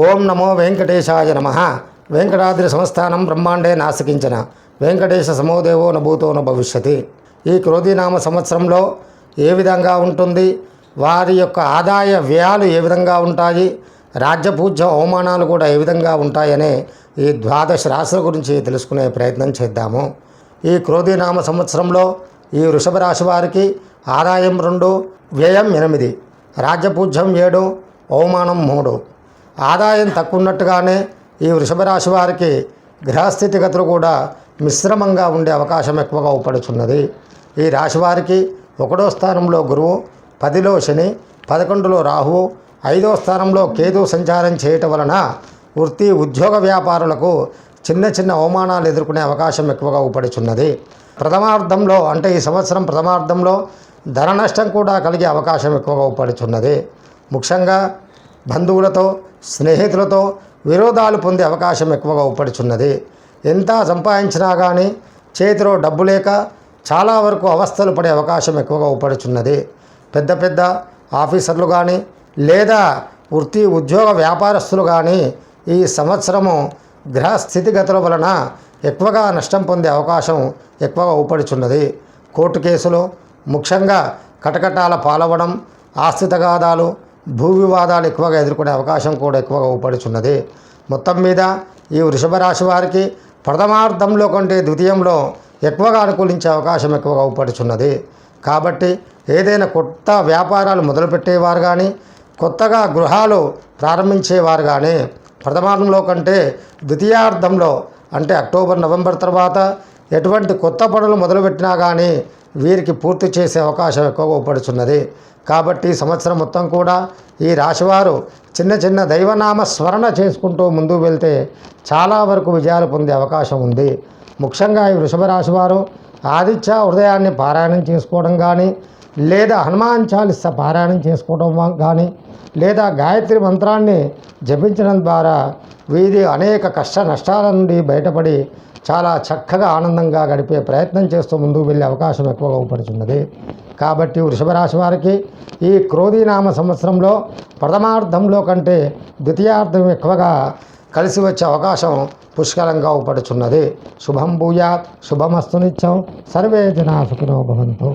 ఓం నమో వెంకటేశాయ నమ. వెంకటాద్రి సంస్థానం బ్రహ్మాండే నాసికించిన. వెంకటేశ సమోదేవో నభూతో భవిష్యతి ఈ క్రోధీనామ సంవత్సరంలో ఏ విధంగా ఉంటుంది? వారి యొక్క ఆదాయ వ్యయాలు ఏ విధంగా ఉంటాయి? రాజ్యపూజ్య అవమానాలు కూడా ఏ విధంగా ఉంటాయనే ఈ ద్వాదశ రాశుల గురించి తెలుసుకునే ప్రయత్నం చేద్దాము. ఈ క్రోధీనామ సంవత్సరంలో ఈ వృషభ రాశి వారికి ఆదాయం రెండు వ్యయం ఎనిమిది రాజ్యపూజ్యం ఏడు అవమానం మూడు. ఆదాయం తక్కువ ఉన్నట్టుగానే ఈ వృషభ రాశి వారికి గ్రహస్థితిగతులు కూడా మిశ్రమంగా ఉండే అవకాశం ఎక్కువగా ఉపడుచున్నది ఈ రాశి వారికి ఒకటో స్థానంలో గురువు పదిలో శని పదకొండులో రాహువు ఐదో స్థానంలో కేతు సంచారం చేయటం వలన వృత్తి ఉద్యోగ వ్యాపారులకు చిన్న చిన్న అవమానాలు ఎదుర్కొనే అవకాశం ఎక్కువగా ఉపడుచున్నది ప్రథమార్థంలో అంటే ఈ సంవత్సరం ప్రథమార్థంలో ధన నష్టం కూడా కలిగే అవకాశం ఎక్కువగా ఉపడుచున్నది ముఖ్యంగా బంధువులతో స్నేహితులతో విరోధాలు పొందే అవకాశం ఎక్కువగా ఉపడుచున్నది ఎంత సంపాదించినా కానీ చేతిలో డబ్బు లేక చాలా వరకు అవస్థలు పడే అవకాశం ఎక్కువగా ఉపడుచున్నది పెద్ద పెద్ద ఆఫీసర్లు కానీ లేదా వృత్తి ఉద్యోగ వ్యాపారస్తులు కానీ ఈ సంవత్సరము గ్రహ స్థితిగతుల వలన ఎక్కువగా నష్టం పొందే అవకాశం ఎక్కువగా ఊపడుచున్నది. కోర్టు కేసులు ముఖ్యంగా కటకటాల పాలవడం ఆస్తి తగాదాలు భూ వివాదాలు ఎక్కువగా ఎదుర్కొనే అవకాశం కూడా ఎక్కువగా ఊపడుచున్నది. మొత్తం మీద ఈ వృషభ రాశి వారికి ప్రథమార్థంలో కంటే ద్వితీయంలో ఎక్కువగా అనుకూలించే అవకాశం ఎక్కువగా ఊపడుచున్నది. కాబట్టి ఏదైనా కొత్త వ్యాపారాలు మొదలుపెట్టేవారు కానీ కొత్తగా గృహాలు ప్రారంభించేవారు కానీ ప్రథమార్థంలో కంటే ద్వితీయార్థంలో అంటే అక్టోబర్ నవంబర్ తర్వాత ఎటువంటి కొత్త పనులు మొదలుపెట్టినా కానీ వీరికి పూర్తి చేసే అవకాశం ఎక్కువగా పడుచున్నది కాబట్టి సంవత్సరం మొత్తం కూడా ఈ రాశివారు చిన్న చిన్న దైవనామ స్మరణ చేసుకుంటూ ముందుకు వెళ్తే చాలా వరకు విజయాలు పొందే అవకాశం ఉంది. ముఖ్యంగా ఈ వృషభ రాశివారు ఆదిత్య హృదయాన్ని పారాయణం చేసుకోవడం కానీ లేదా హనుమాన్ చాలీస పారాయణం చేసుకోవడం కానీ లేదా గాయత్రి మంత్రాన్ని జపించడం ద్వారా వీరి అనేక కష్ట నష్టాల నుండి బయటపడి చాలా చక్కగా ఆనందంగా గడిపే ప్రయత్నం చేస్తూ ముందుకు వెళ్ళే అవకాశం ఎక్కువగా ఉపడుచున్నది కాబట్టి వృషభ రాశి వారికి ఈ క్రోధీనామ సంవత్సరంలో ప్రథమార్థంలో కంటే ద్వితీయార్థం ఎక్కువగా కలిసి వచ్చే అవకాశం పుష్కలంగా ఉపడుచున్నది. శుభం భూయాత్ శుభమస్తు నిత్యం. సర్వే జనా సుఖినో భవంతు.